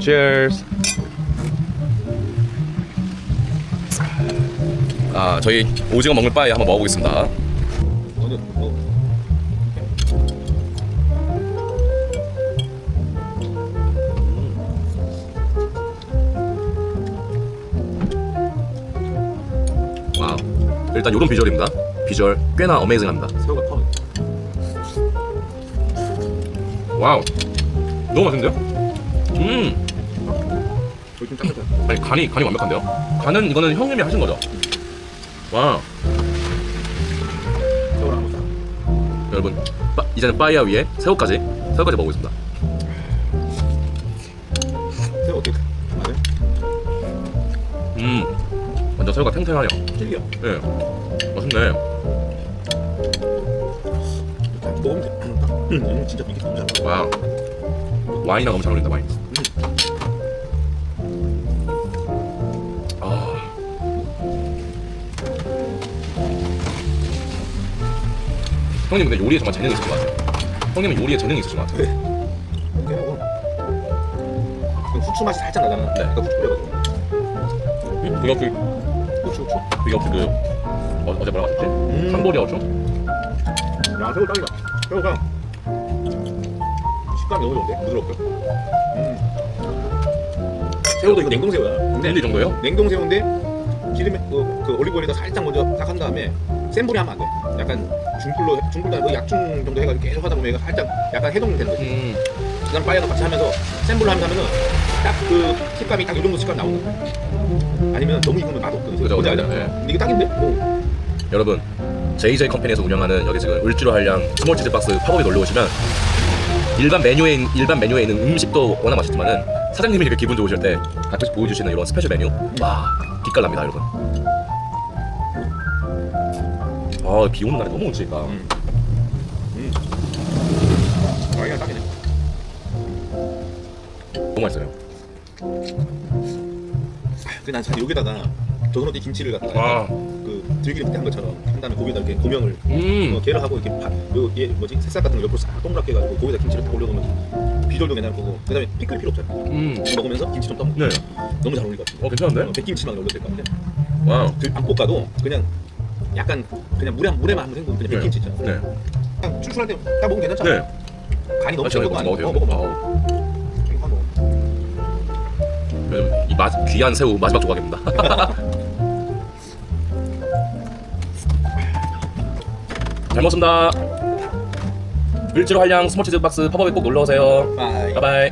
Cheers. 아, 저희 오징어 먹는 바에 한번 먹어보겠습니다. 와우. 일단 이런 비주얼입니다. 비주얼 꽤나 어메이징합니다. 새우가 터네. 와우. 너무 맛있는데요? 음. 좀 짭짤해. 아니 간이 간이 완벽한데요? 간은 이거는 형님이 하신 거죠? 와. 여러분 빠- 이제는 빠이야 위에 새우까지 새우까지 먹어보겠습니다. 새우 어떻게? 맞아요? 음. 완전 새우가 탱탱하네요. 찔겨. 예. 맛있네. 먹으면 돼. 음, 진짜 이게 너무 잘 나와. 와. 와인이랑 너무 잘 어울린다 와인. 형님 근데 요리에 정말 재능이 있으신 것 같아요. 형님은 요리에 재능이 있으신 것 같아요. 이렇게 하고. 그 후추 맛이 살짝 나잖아. 네. 그러니까 후추 뿌려가지고. 음? 그게 혹시 후추 후추. 그게 혹시 그 어, 어제 뭐라고 하셨지? 음. 캄보디아 어죠? 야 새우 딱이다. 새우가 식감이 너무 좋은데 부드럽고. 음. 새우도 이거 냉동 새우야. 근데 근데 이 정도예요? 냉동 새우인데 기름에 그, 그 올리브오일에다 살짝 먼저 딱 한 다음에 센 불이 하면 안 돼. 약간 중불로 중불도 아니고 약중 정도 해가지고 계속 하다 보면 얘가 살짝 약간 해동되는 거지. 음. 그다음 파이어가 같이 하면서 센 불로 하면서 딱그 식감이 딱 이 정도 식감 나오는 거야. 아니면 너무 익으면 맛 없거든. 그죠, 뭔지 그죠, 알죠? 네. 근데 이게 딱인데? 오. 여러분 JJ 컴퍼니에서 운영하는 여기 지금 을지로 한량 스몰 치즈 박스 팝업에 놀러 오시면 일반 메뉴에 있는, 일반 메뉴에 있는 음식도 워낙 맛있지만은 사장님이 이렇게 기분 좋으실 때 가끔씩 보여주시는 이런 스페셜 메뉴 와 기깔납니다 여러분. 아 비 오는 날에 너무 온치니까 음. 음. 아, 이게 딱이네. 너무 맛있어요. 그난 사실 여기다가 저그노티 김치를 갖다가 와, 그 들기름 한 것처럼 한 다음에 거기다 이렇게 고명을 음, 어, 계를 하고 이렇게 파, 요, 얘 뭐지 새싹 같은 거 옆으로 싹 동그랗게 해가지고 거기다 김치를 딱 올려놓으면 비주얼도 괜찮을 거고 그다음에 피클 필요 없잖아 음, 먹으면서 김치 좀 떠먹고. 네, 너무 잘 어울릴 것 같아 어 괜찮은데? 어, 백김치만 올려도 될 것 같아 와우, 들- 안 볶아도 그냥 약간 그냥 물에 물에만 한번 헹구면 그냥 네, 백김치 있잖아 네, 그냥 출출할 때 딱 먹으면 괜찮잖아 네. 간이 너무 아, 아니고 먹어도 어, 돼요? 먹어 먹어 아우, 먹어 이 마, 귀한 새우 마지막 조각입니다. 잘 먹었습니다. 을지로 한량 스몰 치즈 박스 팝업에 꼭 놀러 오세요. 바이 바이바이.